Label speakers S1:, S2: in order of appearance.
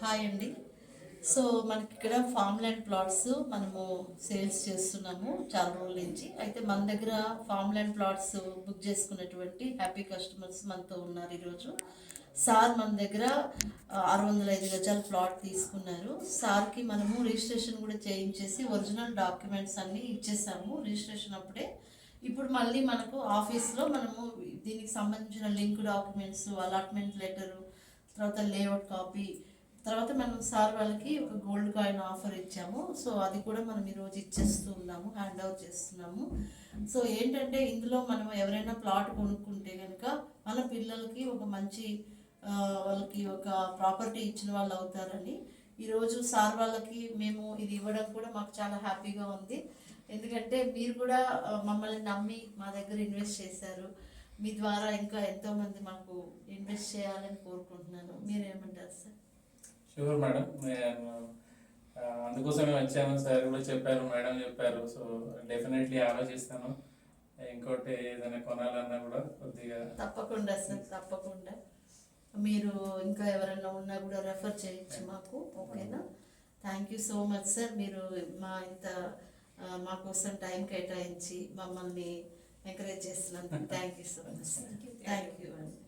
S1: Hi అండి. So మనకి ఇక్కడ ఫామ్ ల్యాండ్ ప్లాట్స్ మనము సేల్స్ చేస్తున్నాము చాలా రోజుల నుంచి. అయితే మన దగ్గర ఫామ్ ల్యాండ్ ప్లాట్స్ బుక్ చేసుకున్నటువంటి హ్యాపీ కస్టమర్స్ మనతో ఉన్నారు ఈరోజు. సార్ మన దగ్గర ఆరు వందల ఐదు గజాల ప్లాట్ తీసుకున్నారు. సార్కి మనము రిజిస్ట్రేషన్ కూడా చేయించేసి ఒరిజినల్ డాక్యుమెంట్స్ అన్నీ ఇచ్చేసాము రిజిస్ట్రేషన్ అప్పుడే. ఇప్పుడు మళ్ళీ మనకు ఆఫీస్లో మనము దీనికి సంబంధించిన లింక్ డాక్యుమెంట్స్ అలాట్మెంట్ లెటరు తర్వాత లేఅవుట్ కాపీ తర్వాత మనం సార్ వాళ్ళకి ఒక గోల్డ్ కాయిన్ ఆఫర్ ఇచ్చాము. సో అది కూడా మనం ఈరోజు ఇచ్చేస్తూ ఉన్నాము హ్యాండ్ ఓవర్ చేస్తున్నాము. సో ఏంటంటే ఇందులో మనం ఎవరైనా ప్లాట్ కొనుక్కుంటే కనుక మన పిల్లలకి ఒక మంచి వాళ్ళకి ఒక ప్రాపర్టీ ఇచ్చిన వాళ్ళు అవుతారని ఈరోజు సార్ వాళ్ళకి మేము ఇది ఇవ్వడం కూడా మాకు చాలా హ్యాపీగా ఉంది. ఎందుకంటే మీరు కూడా మమ్మల్ని నమ్మి మా దగ్గర ఇన్వెస్ట్ చేశారు. మీ ద్వారా ఇంకా ఎంతోమంది మాకు ఇన్వెస్ట్ చేయాలని కోరుకుంటున్నాను. మీరేమంటారు సార్?
S2: షూర్ మేడం అందుకోసమే వచ్చాను. సార్ కూడా చెప్పారు మేడం చెప్పారు. సో డెఫినెట్లీ ఆలోచిస్తాను. ఇంకోటి ఏదైనా కొనాలన్నా కూడా కొద్దిగా
S1: తప్పకుండా సార్ తప్పకుండా. మీరు ఇంకా ఎవరైనా ఉన్నా కూడా రెఫర్ చేయొచ్చు మాకు ఓకేనా? Thank you so much sir మీరు మా ఇంత మా కోసం టైం కేటాయించి మమ్మల్ని ఎంకరేజ్ చేస్తున్నందుకు thank you so much thank you అండి